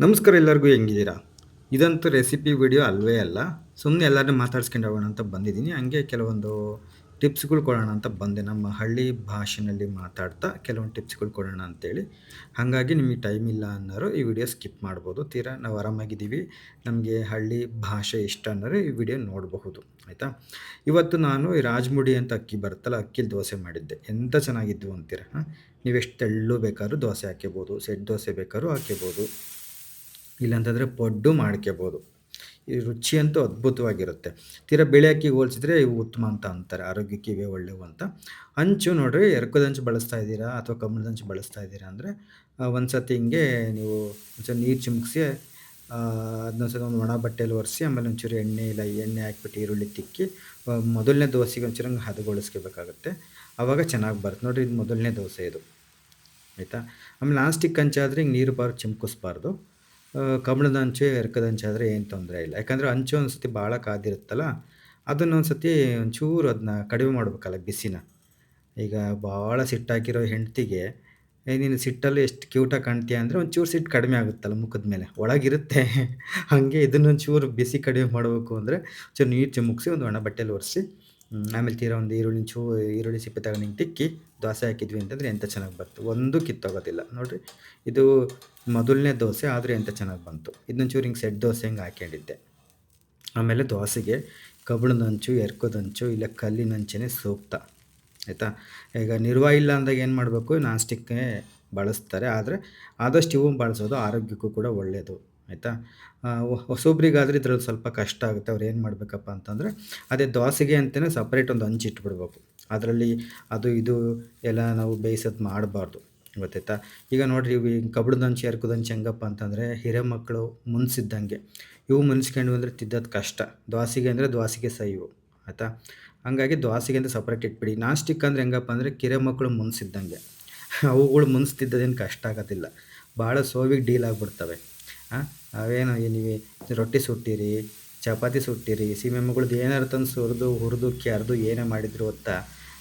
ನಮಸ್ಕಾರ ಎಲ್ಲರಿಗೂ ಹೆಂಗಿದ್ದೀರಾ? ಇದಂತೂ ರೆಸಿಪಿ ವಿಡಿಯೋ ಅಲ್ವೇ ಅಲ್ಲ. ಸುಮ್ಮನೆ ಎಲ್ಲರನ್ನೂ ಮಾತಾಡ್ಸ್ಕೊಂಡು ಹೋಗೋಣ ಅಂತ ಬಂದಿದ್ದೀನಿ. ಹಂಗೆ ಕೆಲವೊಂದು ಟಿಪ್ಸ್ಗಳು ಕೊಡೋಣ ಅಂತ ಬಂದೆ. ನಮ್ಮ ಹಳ್ಳಿ ಭಾಷೆನಲ್ಲಿ ಮಾತಾಡ್ತಾ ಕೆಲವೊಂದು ಟಿಪ್ಸ್ಗಳು ಕೊಡೋಣ ಅಂತೇಳಿ. ಹಾಗಾಗಿ ನಿಮಗೆ ಟೈಮ್ ಇಲ್ಲ ಅನ್ನೋರು ಈ ವಿಡಿಯೋ ಸ್ಕಿಪ್ ಮಾಡ್ಬೋದು. ತೀರಾ ನಾವು ಆರಾಮಾಗಿದ್ದೀವಿ. ನಮಗೆ ಹಳ್ಳಿ ಭಾಷೆ ಇಷ್ಟ ಅನ್ನೋರು ಈ ವಿಡಿಯೋ ನೋಡಬಹುದು. ಆಯಿತಾ? ಇವತ್ತು ನಾನು ಈ ರಾಜಮುಡಿ ಅಂತ ಅಕ್ಕಿ ಬರುತ್ತಲ್ಲ, ಅಕ್ಕಿಲಿ ದೋಸೆ ಮಾಡಿದ್ದೆ. ಎಂತ ಚೆನ್ನಾಗಿದ್ವು ಅಂತೀರಾ? ಹಾಂ? ನೀವೆಷ್ಟು ತೆಳ್ಳು ಬೇಕಾದ್ರೂ ದೋಸೆ ಹಾಕ್ಕೋಬೋದು ಸೆಟ್ ದೋಸೆ ಬೇಕಾದ್ರೂ ಹಾಕ್ಕೋಬೋದು ಇಲ್ಲಾಂತಂದರೆ ಪಡ್ಡು ಮಾಡ್ಕೋಬೋದು ಈ ರುಚಿ ಅಂತೂ ಅದ್ಭುತವಾಗಿರುತ್ತೆ. ತೀರಾ ಬಿಳಿ ಅಕ್ಕಿ ಹೋಲಿಸಿದ್ರೆ ಇವು ಉತ್ತಮ ಅಂತ ಅಂತಾರೆ. ಆರೋಗ್ಯಕ್ಕೆ ಇವೇ ಒಳ್ಳೆಯವು ಅಂತ. ಹಂಚು ನೋಡಿರಿ, ಎರ್ಕದ ಹಂಚು ಬಳಸ್ತಾ ಇದ್ದೀರಾ ಅಥವಾ ಕಮಲದ ಹಂಚು ಬಳಸ್ತಾ ಇದ್ದೀರಾ ಅಂದರೆ ಒಂದು ಸತಿ ಹಿಂಗೆ ನೀವು ಒಂಚೂರು ನೀರು ಚಿಮುಕ್ಸಿ ಅದನ್ನ ಸಲ ಒಂದು ಒಣ ಬಟ್ಟೆಯಲ್ಲಿ ಒರೆಸಿ, ಆಮೇಲೆ ಒಂಚೂರು ಎಣ್ಣೆ ಇಲ್ಲ ಎಣ್ಣೆ ಹಾಕ್ಬಿಟ್ಟು ಈರುಳ್ಳಿ ತಿಕ್ಕಿ ಮೊದಲನೇ ದೋಸೆಗೆ ಒಂಚೂರು ಹಂಗೆ ಹದಗೊಳಿಸ್ಕೋಬೇಕಾಗುತ್ತೆ. ಆವಾಗ ಚೆನ್ನಾಗಿ ಬರುತ್ತೆ. ನೋಡಿರಿ ಇದು ಮೊದಲನೇ ದೋಸೆ ಇದು. ಆಯಿತಾ? ಆಮೇಲೆ ಲಾಸ್ಟಿಕ್ ಕಂಚಾದರೆ ಹಿಂಗೆ ನೀರು ಬಾರು ಚಿಮ್ಕಿಸ್ಬಾರ್ದು. ಕಬ್ಬಣದ ಅಂಚೆ, ಎರ್ಕದ ಅಂಚೆ ಆದರೆ ಏನು ತೊಂದರೆ ಇಲ್ಲ. ಯಾಕಂದರೆ ಅಂಚೆ ಒಂದು ಸತಿ ಭಾಳ ಕಾದಿರುತ್ತಲ್ಲ, ಅದನ್ನು ಒಂದು ಸತಿ ಒಂಚೂರು ಅದನ್ನ ಕಡಿಮೆ ಮಾಡಬೇಕಲ್ಲ ಬಿಸಿನ. ಈಗ ಭಾಳ ಸಿಟ್ಟಾಕಿರೋ ಹೆಂಡತಿಗೆ ನೀನು ಸಿಟ್ಟಲ್ಲಿ ಎಷ್ಟು ಕ್ಯೂಟಾಗಿ ಕಾಣ್ತೀಯ ಅಂದರೆ ಒಂಚೂರು ಸಿಟ್ಟು ಕಡಿಮೆ ಆಗುತ್ತಲ್ಲ ಮುಖದ ಮೇಲೆ. ಒಳಗಿರುತ್ತೆ. ಹಾಗೆ ಇದನ್ನೊಂಚೂರು ಬಿಸಿ ಕಡಿಮೆ ಮಾಡಬೇಕು ಅಂದರೆ ಒಂಚೂರು ನೀರು ಚಿಮುಕ್ಸಿ ಒಂದು ಒಣ ಬಟ್ಟೆಯಲ್ಲಿ ಒರೆಸಿ ಆಮೇಲೆ ತೀರಾ ಒಂದು ಈರುಳ್ಳಿ ಚೂ, ಈರುಳ್ಳಿ ಸಿಪ್ಪೆ ತಗೊಂಡು ಹಿಂಗೆ ತಿಕ್ಕಿ ದೋಸೆ ಹಾಕಿದ್ವಿ ಅಂತಂದರೆ ಎಂಥ ಚೆನ್ನಾಗಿ ಬಂತು? ಒಂದು ಕಿತ್ತೋಗೋದಿಲ್ಲ ನೋಡಿರಿ, ಇದು ಮೊದಲನೇ ದೋಸೆ ಆದರೆ ಎಂಥ ಚೆನ್ನಾಗಿ ಬಂತು? ಇದನ್ನೊಂಚೂರು ಹಿಂಗೆ ಸೆಟ್ ದೋಸೆ ಹಿಂಗೆ ಹಾಕ್ಯಂಡಿದ್ದೆ. ಆಮೇಲೆ ದೋಸೆಗೆ ಕಬ್ಬಿಣದಂಚು, ಎರಕದಂಚು ಎರ್ಕದ ಇಲ್ಲ ಕಲ್ಲಿನ ಹಂಚೇ ಸೂಕ್ತ. ಆಯಿತಾ? ಈಗ ನಿರ್ವಾ ಇಲ್ಲ ಅಂದಾಗ ಏನು ಮಾಡಬೇಕು? ನಾನ್ ಸ್ಟಿಕ್ನೇ ಬಳಸ್ತಾರೆ, ಆದರೆ ಆದಷ್ಟು ಇವು ಬಳಸೋದು ಆರೋಗ್ಯಕ್ಕೂ ಕೂಡ ಒಳ್ಳೆಯದು ಆಯಿತಾ? ಹೊಸೊಬ್ರಿಗಾದ್ರೆ ಇದ್ರಲ್ಲಿ ಸ್ವಲ್ಪ ಕಷ್ಟ ಆಗುತ್ತೆ. ಅವ್ರು ಏನು ಮಾಡಬೇಕಪ್ಪ ಅಂತಂದರೆ ಅದೇ ದೋಸೆಗೆ ಅಂತಲೇ ಸಪ್ರೇಟ್ ಒಂದು ಹಂಚಿಟ್ಬಿಡ್ಬೇಕು ಅದರಲ್ಲಿ ಅದು ಇದು ಎಲ್ಲ ನಾವು ಬೇಯಿಸೋದು ಮಾಡಬಾರ್ದು. ಗೊತ್ತಾಯ್ತಾ? ಈಗ ನೋಡಿರಿ, ಇವು ಕಬ್ಬಣದ ಹಂಚು ಎರ್ಕದ ಹಂಚು ಹೆಂಗಪ್ಪ ಅಂತಂದರೆ ಹಿರೇಮಕ್ಕಳು ಮುನ್ಸಿದ್ದಂಗೆ. ಇವು ಮುನ್ಸ್ಕೊಂಡು ಅಂದರೆ ತಿದ್ದೋದು ಕಷ್ಟ. ದ್ವಾಸಿಗೆ ಅಂದರೆ ದೋಸೆಗೆ ಸೈವು. ಆಯಿತಾ? ಹಾಗಾಗಿ ದೋಸೆಗೆ ಅಂತ ಸಪ್ರೇಟ್ ಇಟ್ಬಿಡಿ. ನಾನ್ ಸ್ಟಿಕ್ ಅಂದರೆ ಹೆಂಗಪ್ಪ ಅಂದರೆ ಕಿರೆ ಮಕ್ಕಳು ಮುನ್ಸಿದ್ದಂಗೆ. ಅವುಗಳು ಮುನ್ಸ್ತಿದ್ದದೇನು ಕಷ್ಟ ಆಗೋದಿಲ್ಲ. ಭಾಳ ಸೋವಿಗೆ ಡೀಲ್ ಆಗಿಬಿಡ್ತವೆ. ಅವೇನು ನೀವು ರೊಟ್ಟಿ ಸುಟ್ಟಿರಿ, ಚಪಾತಿ ಸುಟ್ಟಿರಿ ಸೀಮೆಮ್ಮಗಳದ್ದು ಏನಾರು ತಂದು ಸುರಿದು, ಹುರಿದು ಕೆರೆದು ಏನೇ ಮಾಡಿದ್ರು ಅಂತ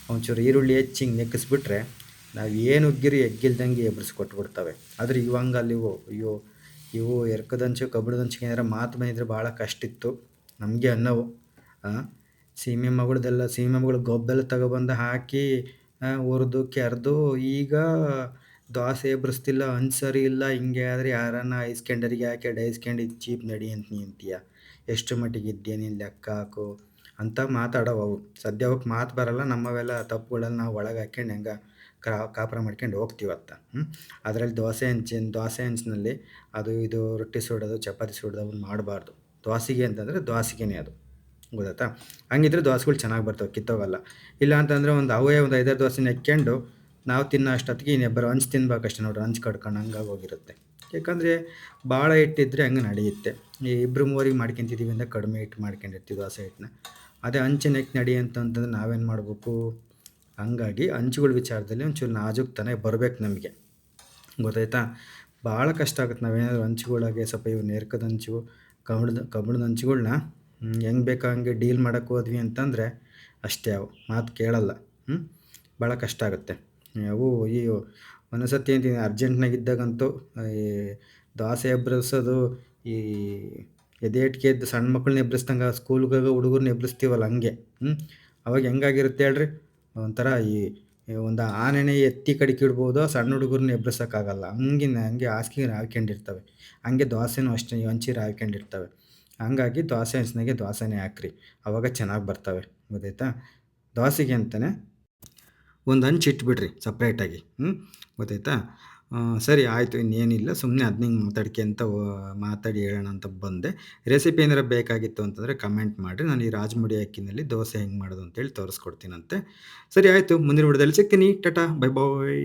ಒಂಚೂರು ಈರುಳ್ಳಿ ಹೆಚ್ಚಿ ಹಿಂಗೆ ನೆಕ್ಕಿಸ್ಬಿಟ್ರೆ ನಾವು ಏನು ಉಗ್ಗಿರಿ ಎಗ್ಗಿಲ್ದಂಗೆ ಎಬ್ಬಿಸ್ಕೊಟ್ಬಿಡ್ತವೆ ಆದರೆ ಇವಂಗೆ ಅಲ್ಲಿ ಅಯ್ಯೋ, ಇವು ಎರ್ಕದಂಚು ಕಬ್ಬಿಣದಂಚು ಏನಾರ ಮಾತು ಬಂದಿದ್ರೆ ಭಾಳ ಕಷ್ಟ ಇತ್ತು. ನಮಗೆ ಅನ್ನವು. ಸೀಮೆ ಮಗಳದೆಲ್ಲ ಸೀಮೆ ಮಗಳು ಗೊಬ್ಬೆಲ್ಲ ತಗೊಬಂದು ಹಾಕಿ ಹುರಿದು ಕೆರೆದು ಈಗ ದೋಸೆ ಬ್ರಸ್ತಿಲ್ಲ ಅನ್ಸರಿ ಇಲ್ಲ, ಹಿಂಗೆ ಆದರೆ ಯಾರನ್ನ ಐಸ್ಕೊಂಡರಿಗೆ ಯಾಕೆ ಐಸ್ಕೊಂಡು ಚೀಪ್ ನಡಿ ಅಂತ ನಿಂತೀಯ ಎಷ್ಟು ಮಟ್ಟಿಗೆ ಇದ್ದೀಯ ನೀನು ಲೆಕ್ಕ ಹಾಕು. ಅಂತ ಮಾತಾಡೋವು ಅವು. ಸದ್ಯ ಅವಕ್ಕೆ ಮಾತು ಬರಲ್ಲ, ನಮ್ಮವೆಲ್ಲ ತಪ್ಪುಗಳನ್ನ ನಾವು ಒಳಗೆ ಹಾಕ್ಯಂಡು ಹೆಂಗೆ ಕಾ ಕಾಪುರ ಮಾಡ್ಕೊಂಡು ಹೋಗ್ತೀವತ್ತ ಹ್ಞೂ ಅದರಲ್ಲಿ ದೋಸೆ ಹಂಚಿನ ದೋಸೆ ಹಂಚಿನಲ್ಲಿ ಅದು ಇದು ರೊಟ್ಟಿ ಸುಡೋದು, ಚಪಾತಿ ಸುಡೋದು ಅವನ್ನ ಮಾಡಬಾರ್ದು. ದೋಸೆಗೆ ಅಂತಂದರೆ ದೋಸೆಗೇನೆ ಅದು. ಗೊತ್ತಾ ಹಂಗಿದ್ರೆ ದೋಸೆಗಳು ಚೆನ್ನಾಗಿ ಬರ್ತವೆ, ಕಿತ್ತೋಗಲ್ಲ. ಇಲ್ಲ ಅಂತಂದರೆ ಒಂದು ಅವೇ ಒಂದು ಐದಾರು ದೋಸೆ ನೆಕ್ಕೊಂಡು ನಾವು ತಿನ್ನೋ ಅಷ್ಟೊತ್ತಿಗೆ ಇನ್ನಿಬ್ಬರು ಹಂಚು ತಿನ್ಬೇಕಷ್ಟೆ ನೋಡ್ರಿ, ಹಂಚು ಕಡ್ಕೊಂಡು ಹಂಗಾಗಿ ಹೋಗಿರುತ್ತೆ. ಯಾಕಂದರೆ ಭಾಳ ಹಿಟ್ಟಿದ್ರೆ ಹಂಗೆ ನಡೆಯುತ್ತೆ. ಈ ಇಬ್ಬರು ಮೂವರಿಗೆ ಮಾಡ್ಕೊಂತಿದ್ದೀವಿ ಅಂದರೆ ಕಡಿಮೆ ಹಿಟ್ಟು ಮಾಡ್ಕೊಂಡಿರ್ತೀವಿ ದೋಸೆ ಹಿಟ್ಟನ್ನ. ಅದೇ ಹಂಚಿನ ನೆಕ್ ನಡಿ ಅಂತಂತಂದ್ರೆ ನಾವೇನು ಮಾಡಬೇಕು? ಹಂಗಾಗಿ ಹಂಚುಗಳ ವಿಚಾರದಲ್ಲಿ ಒಂಚೂರು ನಾಜೂಕ್ತನ ಬರಬೇಕು ನಮಗೆ. ಗೊತ್ತಾಯ್ತಾ? ಭಾಳ ಕಷ್ಟ ಆಗುತ್ತೆ ನಾವೇನಾದರೂ ಹಂಚುಗಳಾಗೆ ಸ್ವಲ್ಪ ಇವು ನೇರ್ಕದ ಹಂಚು ಕಬಣದ ಕಬಣದ ಹಂಚುಗಳನ್ನ ಹೆಂಗೆ ಬೇಕೋ ಹಂಗೆ ಡೀಲ್ ಮಾಡೋಕ್ಕೆ ಹೋದ್ವಿ ಅಂತಂದರೆ ಅಷ್ಟೇ ಅವು, ಮಾತು ಕೇಳಲ್ಲ. ಹ್ಞೂ ಭಾಳ ಕಷ್ಟ ಆಗುತ್ತೆ. ಅವು ಈ ಒಂದೊಂದು ಸತಿ ಅಂತೀನಿ, ಅರ್ಜೆಂಟ್ನಾಗಿದ್ದಾಗಂತೂ ಈ ದೋಸೆ ಎಬ್ಬರಿಸೋದು ಈ ಎದೆಟ್ಗೆ ಎದ್ದು ಸಣ್ಣ ಮಕ್ಕಳನ್ನ ಎಬ್ಬಿಸ್ದಂಗೆ ಸ್ಕೂಲ್ಗಾಗ ಹುಡುಗರನ್ನ ಎಬ್ಬಿಸ್ತೀವಲ್ಲ ಹಂಗೆ ಹ್ಞೂ ಅವಾಗ ಹೆಂಗಾಗಿರುತ್ತೆ ಹೇಳ್ರಿ? ಒಂಥರ ಈ ಒಂದು ಆನೆನೆ ಎತ್ತಿ ಕಡಿಕೆ ಇಡ್ಬೋದು, ಸಣ್ಣ ಹುಡುಗರನ್ನ ಎಬ್ಬಿಸೋಕ್ಕಾಗಲ್ಲ ಹಂಗಿನ ಹಂಗೆ ಹಾಸಿಗೆ ಹಾಕ್ಕೊಂಡಿರ್ತವೆ ಹಂಗೆ ದ್ವಾಸೆನೂ ಅಷ್ಟೇ ಹಂಚಿರು ಹಾಕ್ಕೊಂಡಿರ್ತವೆ ಹಂಗಾಗಿ ದ್ವಾಸೆ ಹಂಚಿನಾಗೆ ದ್ವಾಸೆನೇ ಹಾಕ್ರಿ. ಅವಾಗ ಚೆನ್ನಾಗಿ ಬರ್ತವೆ. ಗೊತ್ತಾಯ್ತಾ? ದೋಸೆಗೆ ಅಂತಲೇ ಒಂದು ಹಂಚಿಟ್ಬಿಡ್ರಿ ಸಪ್ರೇಟಾಗಿ ಹ್ಞೂ ಗೊತ್ತಾಯ್ತಾ? ಸರಿ, ಆಯಿತು, ಇನ್ನೇನಿಲ್ಲ. ಸುಮ್ಮನೆ ಅದನ್ನ ಹಿಂಗೆ ಮಾತಾಡ್ಕೊಂತ ಮಾತಾಡಿ ಹೇಳೋಣ ಅಂತ ಬಂದೆ. ರೆಸಿಪಿ ಏನಾರು ಬೇಕಾಗಿತ್ತು ಅಂತಂದರೆ ಕಮೆಂಟ್ ಮಾಡಿರಿ. ನಾನು ಈ ರಾಜಮುಡಿ ಅಕ್ಕಿನಲ್ಲಿ ದೋಸೆ ಹೆಂಗೆ ಮಾಡೋದು ಅಂತೇಳಿ ತೋರಿಸ್ಕೊಡ್ತೀನಂತೆ. ಸರಿ, ಆಯಿತು, ಮುಂದಿನ ವಿಡಿಯೋದಲ್ಲಿ ಸಿಗ್ತೀನಿ. Ta-ta bye bye